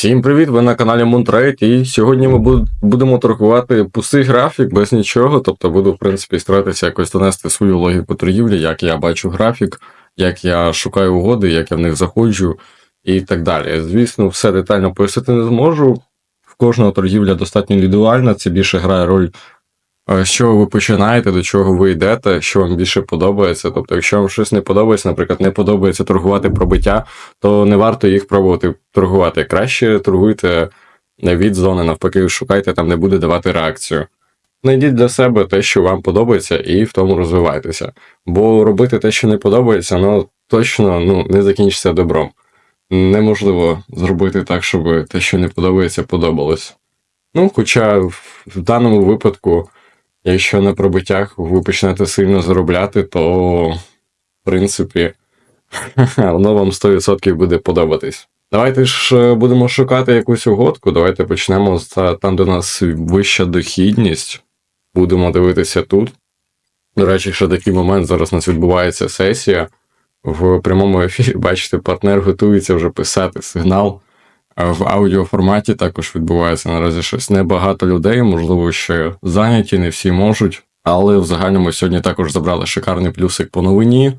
Всім привіт! Ви на каналі Moontrade, і сьогодні ми будемо торгувати пустий графік без нічого. Тобто буду, в принципі, старатися якось донести свою логіку торгівлі, як я бачу графік, як я шукаю угоди, як я в них заходжу і так далі. Звісно, все детально пояснити не зможу. В кожного торгівля достатньо індивідуальна, це більше грає роль, з чого ви починаєте, до чого ви йдете, що вам більше подобається. Тобто, якщо вам щось не подобається, наприклад, не подобається торгувати пробиття, то не варто їх пробувати торгувати. Краще торгуйте від зони, навпаки, шукайте, там не буде давати реакцію. Знайдіть для себе те, що вам подобається, і в тому розвивайтеся. Бо робити те, що не подобається, ну точно ну, не закінчиться добром. Неможливо зробити так, щоб те, що не подобається, подобалось. Ну, хоча в даному випадку, якщо на пробиттях ви почнете сильно заробляти, то в принципі воно вам 100% буде подобатись. Давайте ж е, будемо шукати якусь угодку. Давайте почнемо з там, де у нас вища дохідність. Будемо дивитися тут. До речі, ще такий момент зараз у нас відбувається сесія. В прямому ефірі, бачите, партнер готується вже писати сигнал. В аудіоформаті також відбувається наразі щось небагато людей, можливо, ще зайняті, не всі можуть. Але в загальному сьогодні також забрали шикарний плюсик по новині.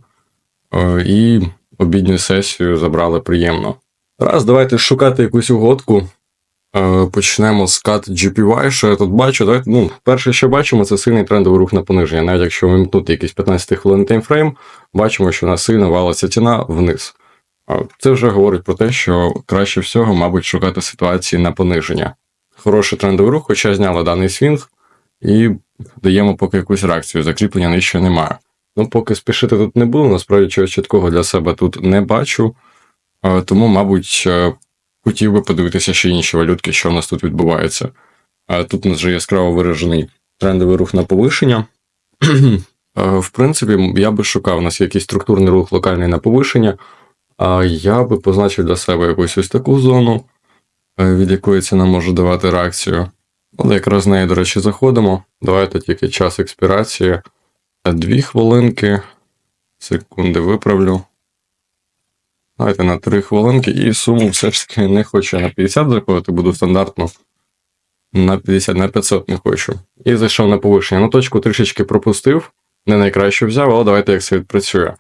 Е, І обідню сесію забрали приємно. Раз, давайте шукати якусь угодку. Е, Почнемо з CAT GPY, що я тут бачу. Давайте, ну, перше, що бачимо, це сильний трендовий рух на пониження. Навіть якщо вимкнути якийсь 15 хвилин таймфрейм, бачимо, що нас сильно валиться ціна вниз. Це вже говорить про те, що краще всього, мабуть, шукати ситуації на пониження. Хороший трендовий рух, хоча зняли даний свінг, і даємо поки якусь реакцію. Закріплення нижче немає. Ну, поки спішити тут не буду, насправді чогось чіткого для себе тут не бачу. Тому, мабуть, е, хотів би подивитися ще інші валютки, що в нас тут відбувається. Тут у нас вже яскраво виражений трендовий рух на повишення. В принципі, я би шукав, у нас якийсь структурний рух локальний на повишення. Я би позначив для себе якусь ось таку зону, е, від якої ціна може давати реакцію. Але якраз з неї, до речі, заходимо. Давайте тільки час експірації. Е, Дві хвилинки. Секунди виправлю. Давайте на 3 хвилинки і суму все ж таки не хочу на 50 заходити, буду стандартно. На 50, на 500 не хочу. І зайшов на повишення. Ну, точку трішечки пропустив, не найкраще взяв, але давайте як це відпрацює.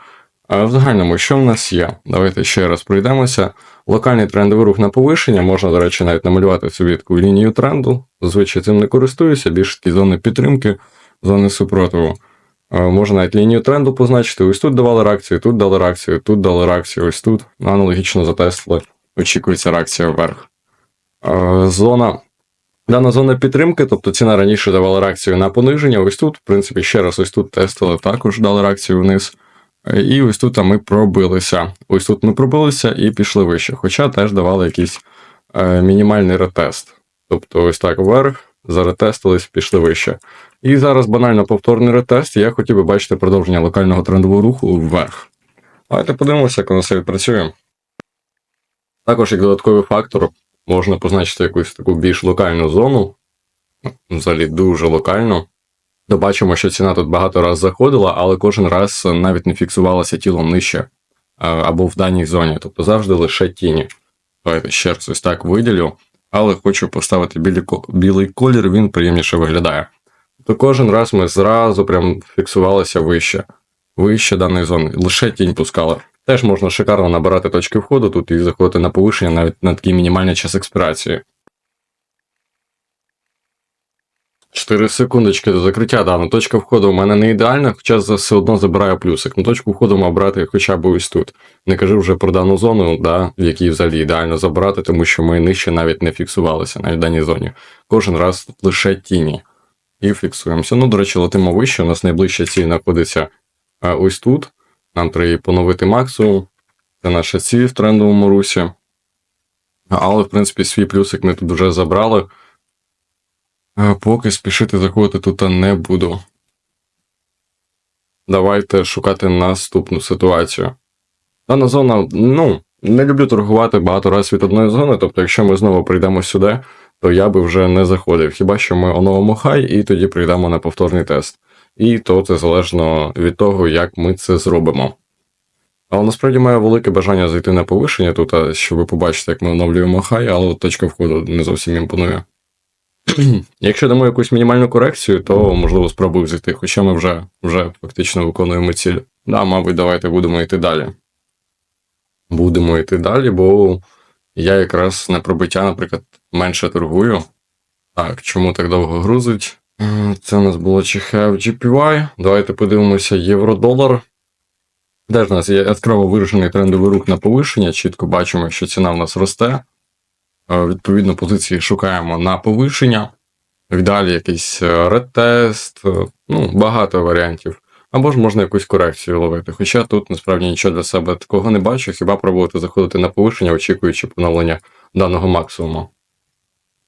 В загальному, що в нас є? Давайте ще раз пройдемося. Локальний трендовий рух на повишення, можна, до речі, навіть намалювати собі таку лінію тренду. Зазвичай цим не користуюся, більше такі зони підтримки, зони супротиву. Можна навіть лінію тренду позначити. Ось тут давали реакцію, тут дали реакцію, тут дали реакцію, ось тут. Аналогічно затестили. Очікується реакція вверх. Зона. Дана зона підтримки, тобто ціна раніше давала реакцію на пониження. Ось тут, в принципі, ще раз ось тут тестили, також дали реакцію вниз. І ось тут ми пробилися. Ось тут ми пробилися і пішли вище. Хоча теж давали якийсь е, мінімальний ретест. Тобто ось так вверх, заретестились, пішли вище. І зараз банально повторний ретест, я хотів би бачити продовження локального трендового руху вверх. Давайте подивимося, як воно все відпрацює. Також як додатковий фактор можна позначити якусь таку більш локальну зону, ну, взагалі дуже локальну. То бачимо, що ціна тут багато раз заходила, але кожен раз навіть не фіксувалася тілом нижче або в даній зоні, тобто завжди лише тіні. Давайте ще раз ось так виділю, але хочу поставити білий, білий колір, він приємніше виглядає. То кожен раз ми зразу прям фіксувалися вище, вище даної зони, лише тінь пускали. Теж можна шикарно набирати точки входу тут і заходити на повишення навіть на такий мінімальний час експірації. 4 секундочки до закриття. Да, ну точка входу у мене не ідеальна, хоча все одно забираю плюсик. Ну точку входу мав брати хоча б ось тут. Не кажу вже про дану зону, да, в якій взагалі ідеально забирати, тому що ми нижче навіть не фіксувалися в даній зоні. Кожен раз лише тіні. І фіксуємося. Ну, до речі, летимо вище. У нас найближча ціль знаходиться а, ось тут. Нам треба поновити максимум. Це наша ціль в трендовому русі. Але, в принципі, свій плюсик ми тут вже забрали. Поки спішити заходити тут не буду. Давайте шукати наступну ситуацію. Дана зона, ну, не люблю торгувати багато разів від одної зони, тобто, якщо ми знову прийдемо сюди, то я би вже не заходив. Хіба що ми оновимо хай і тоді прийдемо на повторний тест. І то це залежно від того, як ми це зробимо. Але насправді маю велике бажання зайти на повишення тут, щоб ви побачите, як ми оновлюємо хай, але точка входу не зовсім імпонує. Якщо дамо якусь мінімальну корекцію, то можливо спробую зайти, хоча ми вже, вже фактично виконуємо ціль. Да, мабуть, давайте будемо йти далі. Будемо йти далі, бо я якраз на пробиття, наприклад, менше торгую. Так, чому так довго грузить? Це у нас було ЧХФ GPY. Давайте подивимося євро-долар. Де ж у нас є яскраво виражений трендовий рух на повишення. Чітко бачимо, що ціна в нас росте. Е, Відповідно, позиції шукаємо на повишення. Далі якийсь е, ретест, е, ну, багато варіантів. Або ж можна якусь корекцію ловити. Хоча тут насправді нічого для себе такого не бачу, хіба пробувати заходити на повишення, очікуючи поновлення даного максимуму.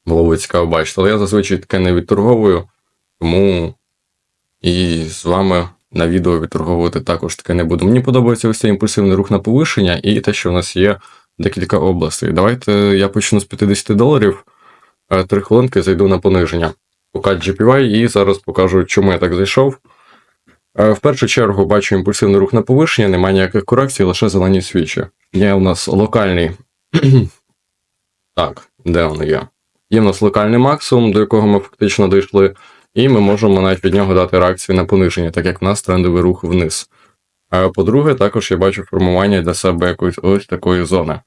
Було б цікаво бачити. Але я зазвичай таке не відторговую, тому і з вами на відео відторговувати також таке не буду. Мені подобається ось цей імпульсивний рух на повишення і те, що в нас є декілька областей. Давайте я почну з 50 доларів. Е, Три хвилинки зайду на пониження. Покать GPY і зараз покажу, чому я так зайшов. Е, В першу чергу бачу імпульсивний рух на повишення, немає ніяких корекцій, лише зелені свічі. Є у нас локальний. так, де воно є? Є в нас локальний максимум, до якого ми фактично дійшли, і ми можемо навіть від нього дати реакцію на пониження, так як в нас трендовий рух вниз. По-друге, також я бачу формування для себе якоїсь ось такої зони.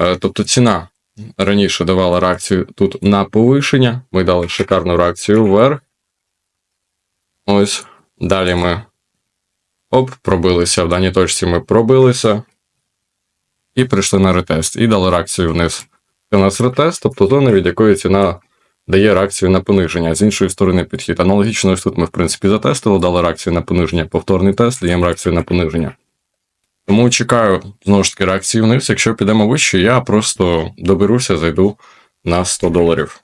Е, Тобто ціна раніше давала реакцію тут на повишення, ми дали шикарну реакцію вверх. Ось. Далі ми оп, пробилися. В даній точці ми пробилися. І прийшли на ретест. І дали реакцію вниз. Це у нас ретест, тобто зона, від якої ціна дає реакцію на пониження. З іншої сторони підхід. Аналогічно, ось тут ми, в принципі, затестили, дали реакцію на пониження. Повторний тест, даємо реакцію на пониження. Тому чекаю знову ж таки реакції вниз. Якщо підемо вище, я просто доберуся, зайду на 100 доларів.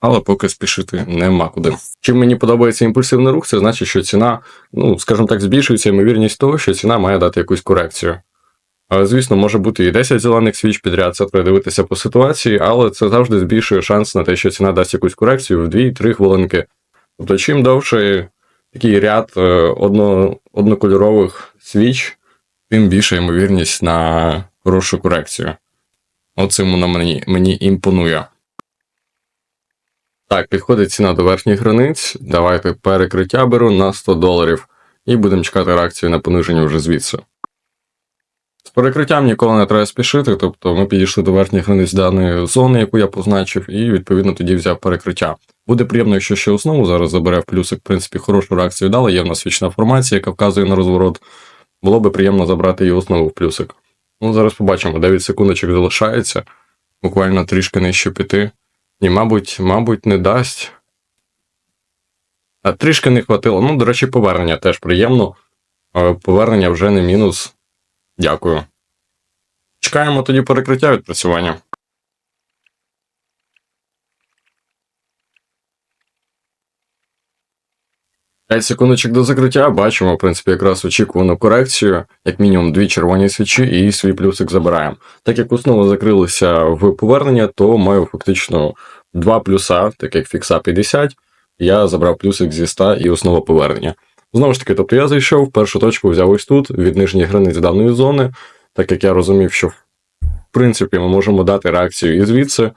Але поки спішити нема куди. Чим мені подобається імпульсивний рух, це значить, що ціна, ну, скажімо так, збільшується ймовірність того, що ціна має дати якусь корекцію. Звісно, може бути і 10 зелених свіч підряд, це треба дивитися по ситуації, але це завжди збільшує шанс на те, що ціна дасть якусь корекцію в 2-3 хвилинки. Тобто, чим довший такий ряд е, одно, однокольорових свіч, тим більша ймовірність на хорошу корекцію. Оцим воно мені, мені імпонує. Так, підходить ціна до верхніх границь. Давайте перекриття беру на 100 доларів і будемо чекати реакцію на пониження вже звідси. Перекриттям ніколи не треба спішити, тобто ми підійшли до верхніх границь даної зони, яку я позначив, і відповідно тоді взяв перекриття. Буде приємно, якщо ще основу зараз забере в плюсик, в принципі, хорошу реакцію дали, є в нас свічна формація, яка вказує на розворот. Було би приємно забрати і основу в плюсик. Ну, зараз побачимо, 9 секундочок залишається, буквально трішки нижче піти. Ні, мабуть, мабуть, не дасть. А трішки не хватило. Ну, до речі, повернення теж приємно. Е, Повернення вже не мінус. Дякую. Чекаємо тоді перекриття відпрацювання. П'ять секундочок до закриття. Бачимо, в принципі, якраз очікувану корекцію, як мінімум дві червоні свічі і свій плюсик забираємо. Так як основи закрилися в повернення, то маю фактично два плюса, так як фікса 50, я забрав плюсик зі 100 і основа повернення. Знову ж таки, тобто я зайшов, першу точку взяв ось тут, від нижніх границь даної зони, так як я розумів, що в принципі ми можемо дати реакцію і звідси,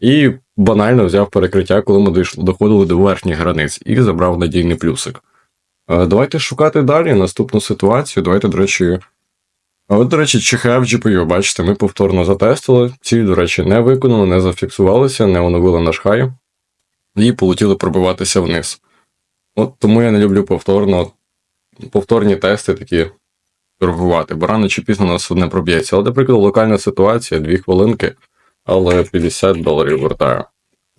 і банально взяв перекриття, коли ми доходили до верхніх границь, і забрав надійний плюсик. Е, Давайте шукати далі наступну ситуацію. Давайте, до речі. От, до речі, ЧХФ GPU, бачите, ми повторно затестили. Ці, до речі, не виконали, не зафіксувалися, не оновили наш хай і полетіли пробиватися вниз. От тому я не люблю повторно, повторні тести такі торгувати, бо рано чи пізно нас одне проб'ється. Але, наприклад, локальна ситуація, 2 хвилинки, але 50 доларів вертаю.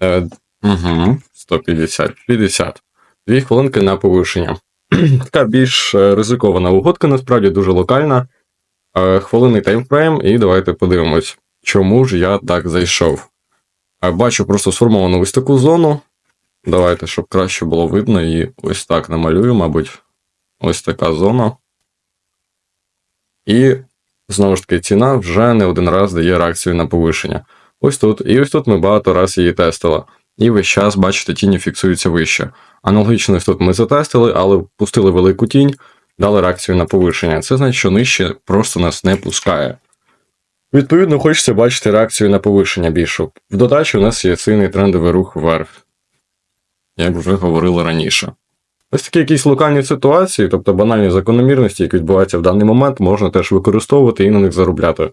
Е, угу, 150, 50. 2 хвилинки на повишення. Така більш е, ризикована угодка, насправді дуже локальна. Е, Хвилинний таймфрейм, і давайте подивимось, чому ж я так зайшов. Е, Бачу просто сформовану ось таку зону. Давайте, щоб краще було видно, і ось так намалюю, мабуть, ось така зона. І знову ж таки, ціна вже не один раз дає реакцію на повишення. Ось тут. І ось тут ми багато раз її тестили. І весь час, бачите, тіні фіксуються вище. Аналогічно ось тут ми затестили, але пустили велику тінь. дали реакцію на повишення. Це значить, що нижче просто нас не пускає. Відповідно, хочеться бачити реакцію на повишення більшу. В додачу у нас є сильний трендовий рух вверх, як вже говорили раніше. Ось такі якісь локальні ситуації, тобто банальні закономірності, які відбуваються в даний момент, можна теж використовувати і на них заробляти.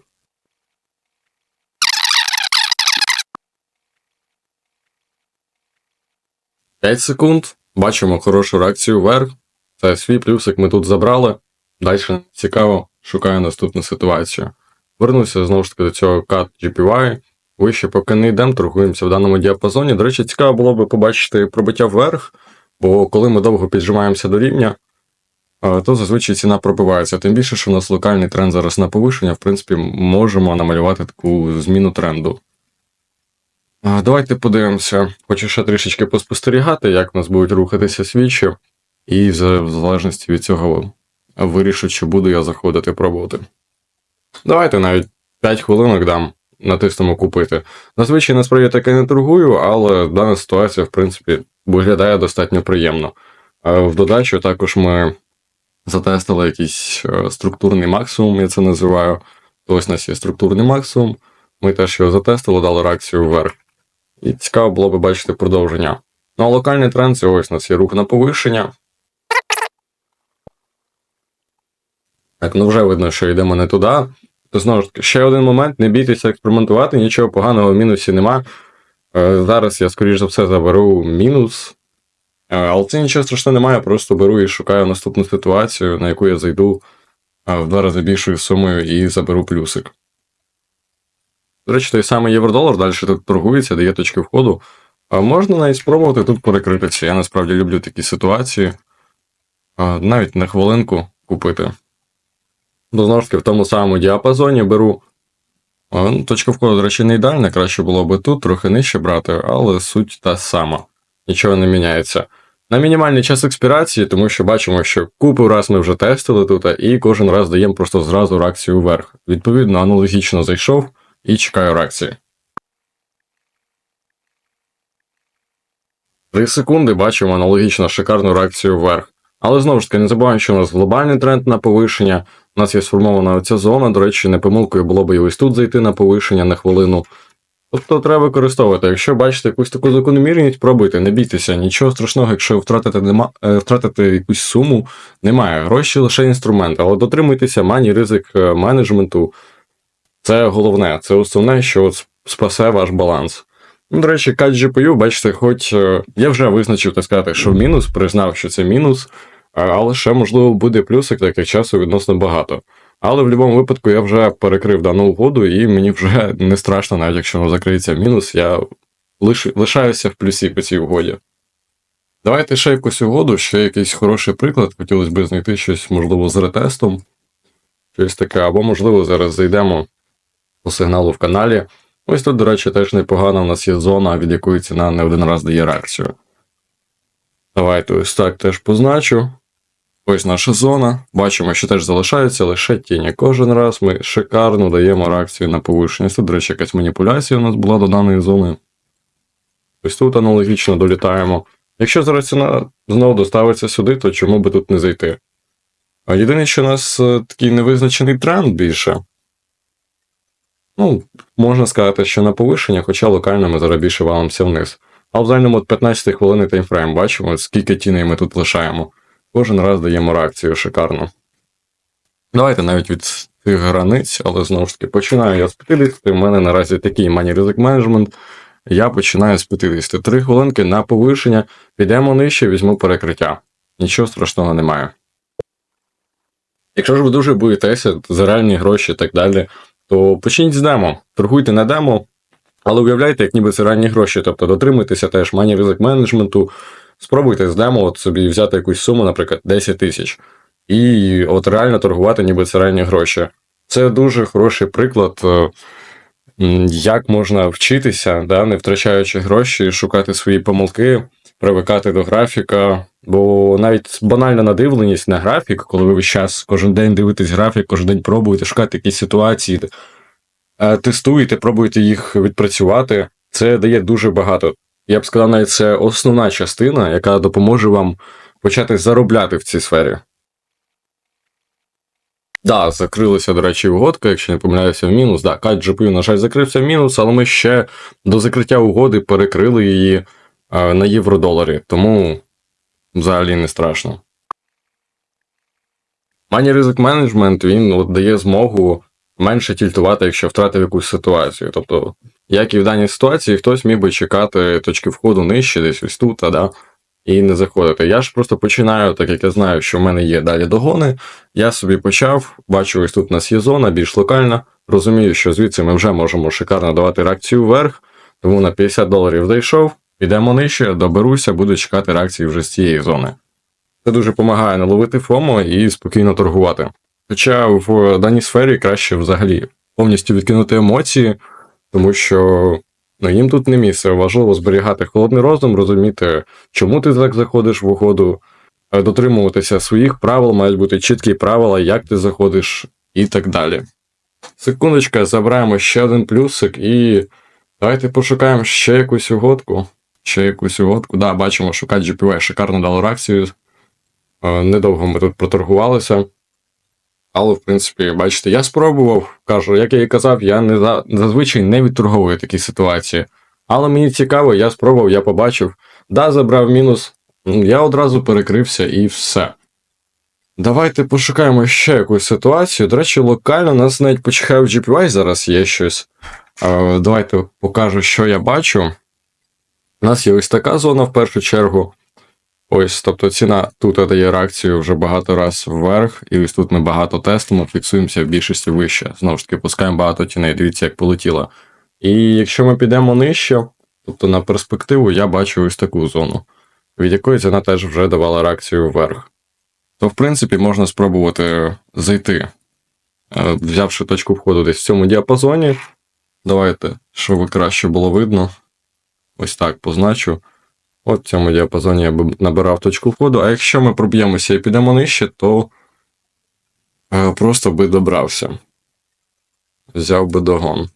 П'ять секунд. Бачимо хорошу реакцію вверх. Це свій плюсик ми тут забрали. Далі цікаво, шукаю наступну ситуацію. Вернуся знову ж таки до цього CAT GPY. Вище поки не йдемо, торгуємося в даному діапазоні. До речі, цікаво було би побачити пробиття вверх, бо коли ми довго піджимаємося до рівня, е, то зазвичай ціна пробивається. Тим більше, що у нас локальний тренд зараз на повишення, в принципі, можемо намалювати таку зміну тренду. Е, Давайте подивимося. Хочу ще трішечки поспостерігати, як у нас будуть рухатися свічі, і в в залежності від цього вирішу, чи буду я заходити пробувати. Давайте навіть 5 хвилинок дам, натиснемо купити. Зазвичай насправді таке не торгую, але дана ситуація, в принципі, виглядає достатньо приємно. Е, В додачу також ми затестили якийсь е, структурний максимум, я це називаю. Ось у нас є структурний максимум. Ми теж його затестили, дали реакцію вверх. І цікаво було би бачити продовження. Ну а локальний тренд це ось у нас є рух на повишення. Так, ну вже видно, що йдемо не туди. Знову ж таки, ще один момент: не бійтеся експериментувати, нічого поганого в мінусі нема. Е, зараз я, скоріш за все, заберу мінус. Е, але це нічого страшного немає, я просто беру і шукаю наступну ситуацію, на яку я зайду е, в два рази більшою сумою і заберу плюсик. До речі, той самий євро-долар далі тут торгується, дає точки входу. А можна навіть спробувати тут перекритися. Я насправді люблю такі ситуації. Навіть на хвилинку купити. Бо знову ж таки в тому самому діапазоні беру. Ну, Точка входу, до речі, не ідеальна, краще було би тут трохи нижче брати, але суть та сама. Нічого не міняється. На мінімальний час експірації, тому що бачимо, що купу раз ми вже тестили тут, і кожен раз даємо просто зразу реакцію вверх. Відповідно, аналогічно зайшов і чекаю реакції. 3 секунди бачимо аналогічно шикарну реакцію вверх. Але знову ж таки, не забуваємо, що у нас глобальний тренд на повишення. У нас є сформована оця зона. До речі, не помилкою було б і ось тут зайти на повишення на хвилину. Тобто треба використовувати. Якщо бачите якусь таку закономірність, пробуйте, не бійтеся. Нічого страшного, якщо втратите, нема, е, втратите якусь суму, немає. Гроші лише інструмент, але дотримуйтеся мані ризик е, менеджменту. Це головне, це основне, що от спасе ваш баланс. Ну, До речі, CAT GPU, бачите, хоч е, я вже визначив, так сказати, що мінус, признав, що це мінус, але ще, можливо, буде плюсик, так як часу відносно багато. Але в будь-якому випадку я вже перекрив дану угоду, і мені вже не страшно, навіть якщо закриється мінус, я лиш... лишаюся в плюсі по цій угоді. Давайте ще якусь угоду, ще якийсь хороший приклад. Хотілося б знайти щось, можливо, з ретестом. Щось таке, або, можливо, зараз зайдемо по сигналу в каналі. Ось тут, до речі, теж непогано. У нас є зона, від якої ціна не один раз дає реакцію. Давайте ось так теж позначу. Ось наша зона. Бачимо, що теж залишаються лише тіні. Кожен раз ми шикарно даємо реакцію на повишення. Тут, до речі, якась маніпуляція у нас була до даної зони. Ось тут аналогічно долітаємо. Якщо зараз ціна знову доставиться сюди, то чому би тут не зайти? А єдине, що у нас е, такий невизначений тренд більше. Ну, можна сказати, що на повишення, хоча локально ми зараз більше валимося вниз. А в загальному от 15 хвилин таймфрейм бачимо, скільки тіней ми тут лишаємо. Кожен раз даємо реакцію шикарно. Давайте навіть від цих границь, але знову ж таки починаю я з 50. У мене наразі такий мані ризик менеджмент. Я починаю з 50. Три хвилинки на повишення, підемо нижче, візьму перекриття. Нічого страшного немає. Якщо ж ви дуже боїтеся за реальні гроші і так далі, то почніть з демо, торгуйте на демо, але уявляйте, як ніби це реальні гроші, тобто дотримуйтеся теж мані ризик менеджменту, спробуйте з демо от собі взяти якусь суму, наприклад, 10 тисяч, і от реально торгувати, ніби це реальні гроші. Це дуже хороший приклад, е, як можна вчитися, да, не втрачаючи гроші, шукати свої помилки, привикати до графіка. Бо навіть банальна надивленість на графік, коли ви весь час кожен день дивитесь графік, кожен день пробуєте шукати якісь ситуації, е, тестуєте, пробуєте їх відпрацювати, це дає дуже багато. Я б сказав, навіть це основна частина, яка допоможе вам почати заробляти в цій сфері. Да, закрилася, до речі, угодка, якщо не помиляюся, в мінус. Да, кайт GPU, на жаль, закрився в мінус, але ми ще до закриття угоди перекрили її е, на євро-доларі, тому взагалі не страшно. Money Risk Management, він от, дає змогу менше тільтувати, якщо втратив якусь ситуацію. Тобто, як і в даній ситуації, хтось міг би чекати точки входу нижче, десь ось тут, да, і не заходити. Я ж просто починаю, так як я знаю, що в мене є далі догони. Я собі почав, бачу, ось тут у нас є зона, більш локальна. Розумію, що звідси ми вже можемо шикарно давати реакцію вверх, тому на 50 доларів зайшов, підемо нижче, доберуся, буду чекати реакції вже з цієї зони. Це дуже допомагає наловити ФОМО і спокійно торгувати. Хоча в даній сфері краще взагалі повністю відкинути емоції, тому що ну, їм тут не місце. Важливо зберігати холодний розум, розуміти, чому ти так заходиш в угоду, е, дотримуватися своїх правил, мають бути чіткі правила, як ти заходиш і так далі. Секундочка, забираємо ще один плюсик і давайте пошукаємо ще якусь угодку. Ще якусь угодку. Да, бачимо, що GPY шикарно дало реакцію. Е, Недовго ми тут проторгувалися. Але, в принципі, бачите, я спробував, кажу, як я і казав, я не за- зазвичай не відторговую такі ситуації. Але мені цікаво, я спробував, я побачив. Да, забрав мінус, я одразу перекрився і все. Давайте пошукаємо ще якусь ситуацію. До речі, локально нас навіть почекає в GPY зараз є щось. Е, Давайте покажу, що я бачу. У нас є ось така зона в першу чергу. Ось, тобто ціна тут дає реакцію вже багато раз вверх, і ось тут ми багато тестимо, фіксуємося в більшості вище. Знову ж таки, пускаємо багато тіней, дивіться, як полетіло. І якщо ми підемо нижче, тобто на перспективу, я бачу ось таку зону, від якої ціна теж вже давала реакцію вверх. То, в принципі, можна спробувати зайти, е, взявши точку входу десь в цьому діапазоні. Давайте, щоб краще було видно. Ось так позначу. От в цьому діапазоні я б набирав точку входу, а якщо ми проб'ємося і підемо нижче, то е, просто би добрався. Взяв би догон.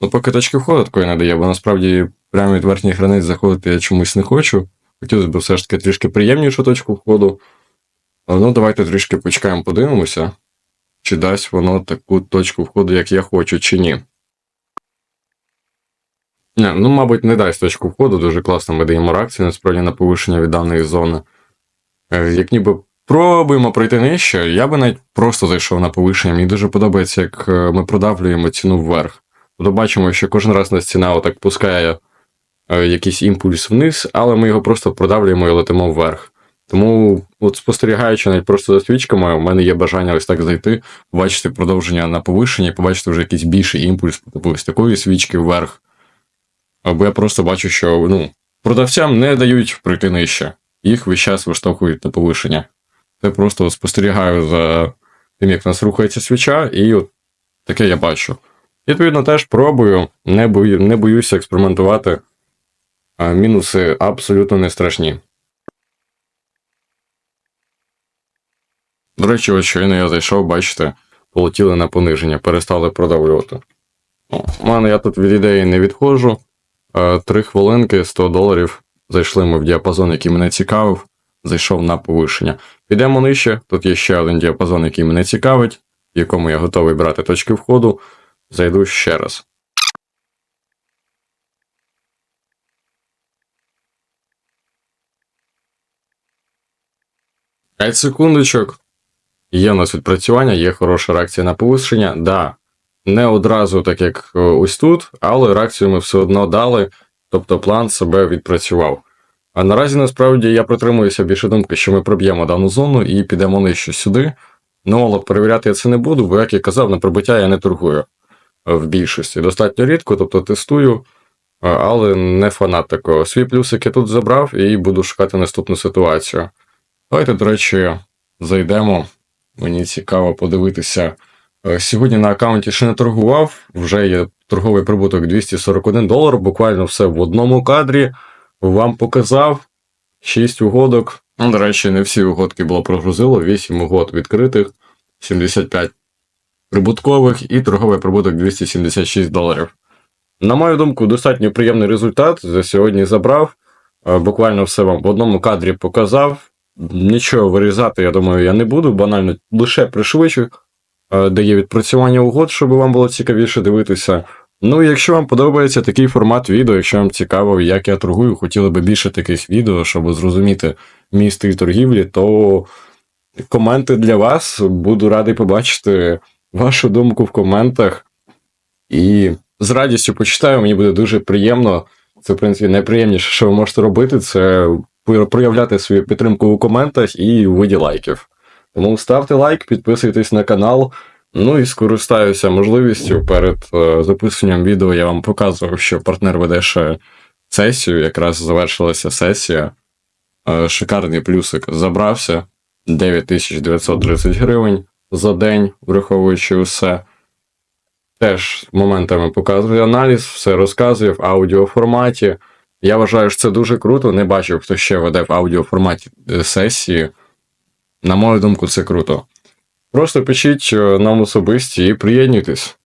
Ну, поки точки входу такої не дає, бо насправді прямо від верхніх границь заходити я чомусь не хочу. Хотілося б все ж таки трішки приємнішу точку входу. Ну, давайте трішки почекаємо, подивимося, чи дасть воно таку точку входу, як я хочу, чи ні. Не, ну, мабуть, не дасть точку входу, дуже класно ми даємо реакцію, насправді, на повищення від даної зони. Е, Як ніби пробуємо пройти нижче, я би навіть просто зайшов на повищення. Мені дуже подобається, як е, ми продавлюємо ціну вверх. Тобто бачимо, що кожен раз нас ціна отак пускає е, якийсь імпульс вниз, але ми його просто продавлюємо і летимо вверх. Тому, от спостерігаючи навіть просто за свічками, у мене є бажання ось так зайти, побачити продовження на повищення, побачити вже якийсь більший імпульс, ось такої свічки вверх. Або я просто бачу, що ну, продавцям не дають пройти нижче. Їх весь час виштовхують на повишення. Я просто спостерігаю за тим, як в нас рухається свіча, і от таке я бачу. Відповідно, теж пробую, не, бою, не боюся експериментувати. А мінуси абсолютно не страшні. До речі, щойно я зайшов, бачите, полетіли на пониження, перестали продавлювати. У мене я тут від ідеї не відходжу. Е, Три хвилинки, 100 доларів. Зайшли ми в діапазон, який мене цікавив. Зайшов на повишення. Підемо нижче. Тут є ще один діапазон, який мене цікавить, в якому я готовий брати точки входу. Зайду ще раз. П'ять секундочок. Є у нас відпрацювання, є хороша реакція на повищення. Да, не одразу, так як е, ось тут, але реакцію ми все одно дали, тобто план себе відпрацював. А наразі насправді я притримуюся більше думки, що ми проб'ємо дану зону і підемо нижче сюди. Ну, але перевіряти я це не буду, бо, як я казав, на пробиття я не торгую е, в більшості. Достатньо рідко, тобто тестую, е, але не фанат такого. Свій плюсик я тут забрав і буду шукати наступну ситуацію. Давайте, до речі, зайдемо. Мені цікаво подивитися. Е, Сьогодні на аккаунті ще не торгував, вже є торговий прибуток 241 долар, буквально все в одному кадрі. Вам показав 6 угодок. Ну, до речі, не всі угодки було прогрузило, 8 угод відкритих, 75 прибуткових і торговий прибуток 276 доларів. На мою думку, достатньо приємний результат. За сьогодні забрав. Е, Буквально все вам в одному кадрі показав. Нічого вирізати, я думаю, я не буду. Банально лише пришвидшу е, де є відпрацювання угод, щоб вам було цікавіше дивитися. Ну, якщо вам подобається такий формат відео, якщо вам цікаво, як я торгую, хотіли би більше таких відео, щоб зрозуміти мій стиль торгівлі, то коменти для вас. Буду радий побачити вашу думку в коментах. І з радістю почитаю, мені буде дуже приємно. Це, в принципі, найприємніше, що ви можете робити, це проявляти свою підтримку у коментах і у виді лайків. Тому ставте лайк, підписуйтесь на канал. Ну і скористаюся можливістю перед е, записанням відео я вам показував, що партнер веде ще сесію, якраз завершилася сесія. Е, Шикарний плюсик забрався 9930 гривень за день, враховуючи усе. Теж моментами показує аналіз, все розказує в аудіоформаті. Я вважаю, що це дуже круто. Не бачив, хто ще веде в аудіоформаті е, сесії. На мою думку, це круто. Просто пишіть е, нам особисті і приєднуйтесь.